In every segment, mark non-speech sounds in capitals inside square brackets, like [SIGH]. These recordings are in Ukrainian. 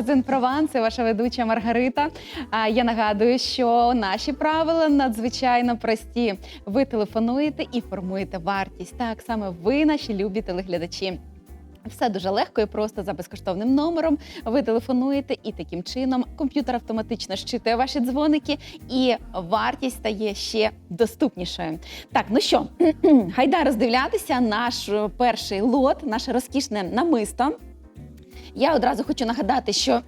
магазин Прованс, і ваша ведуча Маргарита. А я нагадую, що наші правила надзвичайно прості. Ви телефонуєте і формуєте вартість. Так саме ви, наші любі телеглядачі. Все дуже легко і просто за безкоштовним номером. Ви телефонуєте, і таким чином комп'ютер автоматично щитує ваші дзвоники, і вартість стає ще доступнішою. Так, ну що, [CLEARS THROAT] гайда роздивлятися наш перший лот, наше розкішне намисто. Я одразу хочу нагадати, що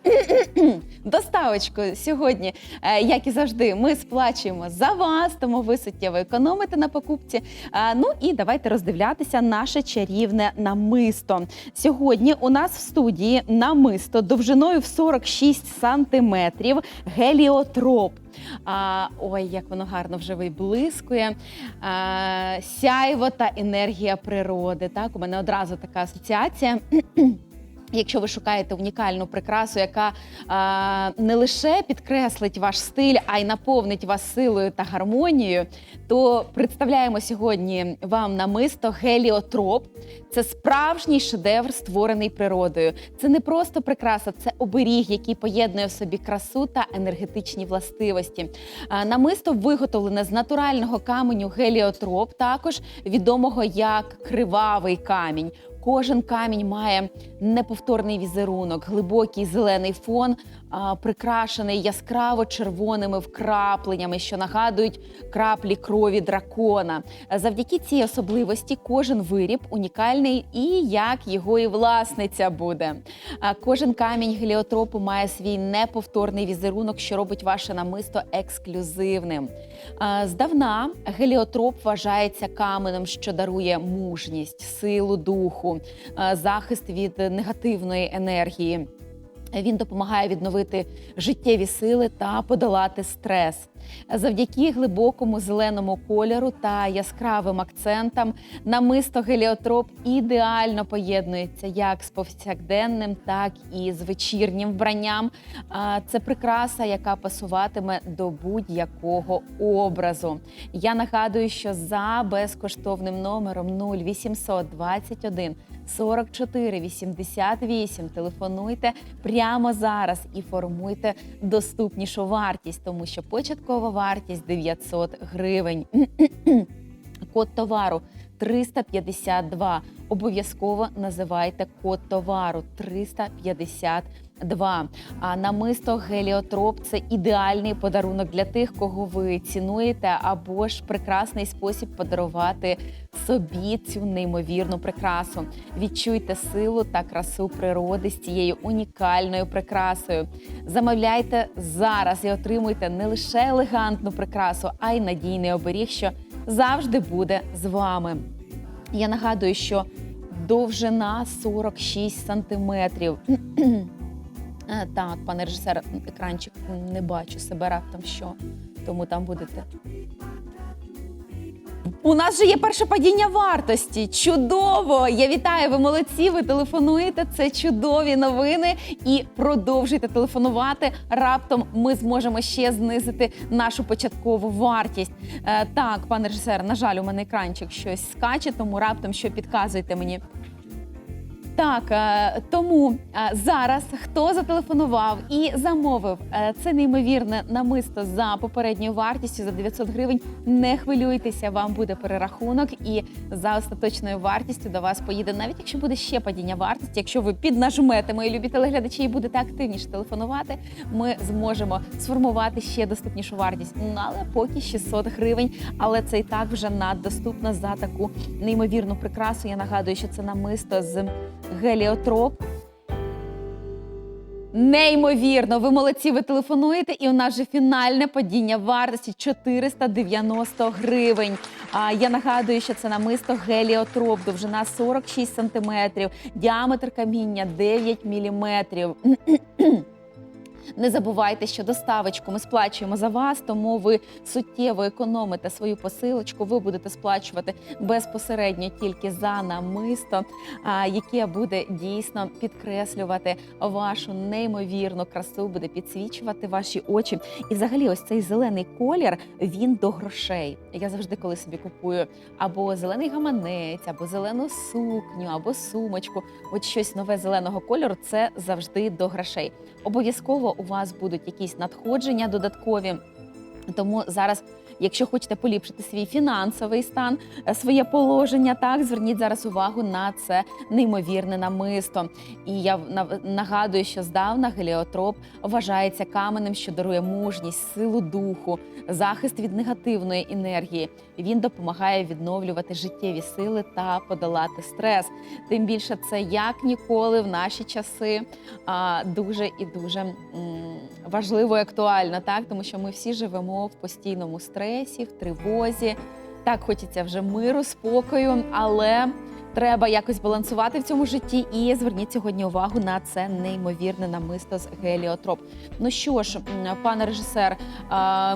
[CLEARS THROAT] доставочку сьогодні, е, як і завжди, ми сплачуємо за вас, тому ви суттєво економите на покупці. Е, Ну і давайте роздивлятися наше чарівне намисто. Сьогодні у нас в студії намисто довжиною в 46 сантиметрів геліотроп. А, ой, як воно гарно вже виблискує. А, сяйво та енергія природи. Так, у мене одразу така асоціація. [CLEARS THROAT] Якщо ви шукаєте унікальну прикрасу, яка а, не лише підкреслить ваш стиль, а й наповнить вас силою та гармонією, то представляємо сьогодні вам намисто геліотроп. Це справжній шедевр, створений природою. Це не просто прикраса, це оберіг, який поєднує в собі красу та енергетичні властивості. А, Намисто виготовлене з натурального каменю геліотроп, також відомого як кривавий камінь. Кожен камінь має неповторний візерунок, глибокий зелений фон, прикрашений яскраво червоними вкрапленнями, що нагадують краплі крові дракона. Завдяки цій особливості кожен виріб унікальний і як його і власниця буде. Кожен камінь геліотропу має свій неповторний візерунок, що робить ваше намисто ексклюзивним. Здавна геліотроп вважається каменем, що дарує мужність, силу духу, захист від негативної енергії. Він допомагає відновити життєві сили та подолати стрес. Завдяки глибокому зеленому кольору та яскравим акцентам намисто геліотроп ідеально поєднується як з повсякденним, так і з вечірнім вбранням. Це прикраса, яка пасуватиме до будь-якого образу. Я нагадую, що за безкоштовним номером 0800 21 44 88 телефонуйте прямо зараз і формуйте доступнішу вартість, тому що початкова вартість 900 гривень. [CLEARS THROAT] Код товару 352. Обов'язково називайте код товару 352. А намисто геліотроп це ідеальний подарунок для тих, кого ви цінуєте, або ж прекрасний спосіб подарувати собі цю неймовірну прикрасу. Відчуйте силу та красу природи з цією унікальною прикрасою. Замовляйте зараз і отримуйте не лише елегантну прикрасу, а й надійний оберіг, що завжди буде з вами. Я нагадую, що довжина 46 сантиметрів. Е, Так, пане режисер, екранчик не бачу себе раптом що. Тому там будете. У нас же є перше падіння вартості. Чудово! Я вітаю, ви молодці. Ви телефонуєте. Це чудові новини. І продовжуйте телефонувати. Раптом ми зможемо ще знизити нашу початкову вартість. Е, так, пане режисер, на жаль, у мене екранчик щось скаче, тому раптом що підказуйте мені. Так, е, тому е, зараз хто зателефонував і замовив е, це неймовірне намисто за попередньою вартістю за 900 гривень. Не хвилюйтеся, вам буде перерахунок, і за остаточною вартістю до вас поїде, навіть якщо буде ще падіння вартості. Якщо ви піднажмете, мої любі телеглядачі, і будете активніше телефонувати, ми зможемо сформувати ще доступнішу вартість. Ну, але поки 600 гривень. Але це і так вже наддоступно за таку неймовірну прикрасу. Я нагадую, що це намисто з геліотроп. Неймовірно, ви молодці, ви телефонуєте, і у нас же фінальне падіння вартості 490 гривень. А я нагадую, що це намисто геліотроп, довжина 46 сантиметрів, діаметр каміння 9 міліметрів. [CLEARS THROAT] Не забувайте, що доставочку ми сплачуємо за вас, тому ви суттєво економите свою посилочку. Ви будете сплачувати безпосередньо тільки за намисто, яке буде дійсно підкреслювати вашу неймовірну красу, буде підсвічувати ваші очі. І взагалі, ось цей зелений колір він до грошей. Я завжди, коли собі купую або зелений гаманець, або зелену сукню, або сумочку, от щось нове зеленого кольору, це завжди до грошей. Обов'язково у вас будуть якісь надходження додаткові. Тому зараз, якщо хочете поліпшити свій фінансовий стан, е, своє положення, так зверніть зараз увагу на це неймовірне намисто. І я нагадую, що здавна геліотроп вважається каменем, що дарує мужність, силу духу, захист від негативної енергії. Він допомагає відновлювати життєві сили та подолати стрес. Тим більше це як ніколи в наші часи дуже і дуже важливо і актуально, так тому що ми всі живемо в постійному стресі, в тривозі. Так хочеться вже миру, спокою, але треба якось балансувати в цьому житті. І зверніть сьогодні увагу на це неймовірне намисто з геліотроп. Ну що ж, пане режисер,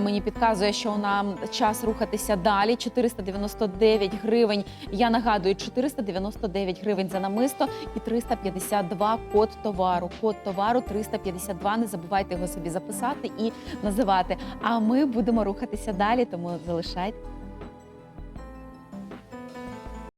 мені підказує, що нам час рухатися далі. 499 гривень. Я нагадую, 499 гривень за намисто і 352 код товару. Код товару 352. Не забувайте його собі записати і називати. А ми будемо рухатися далі, тому залишайте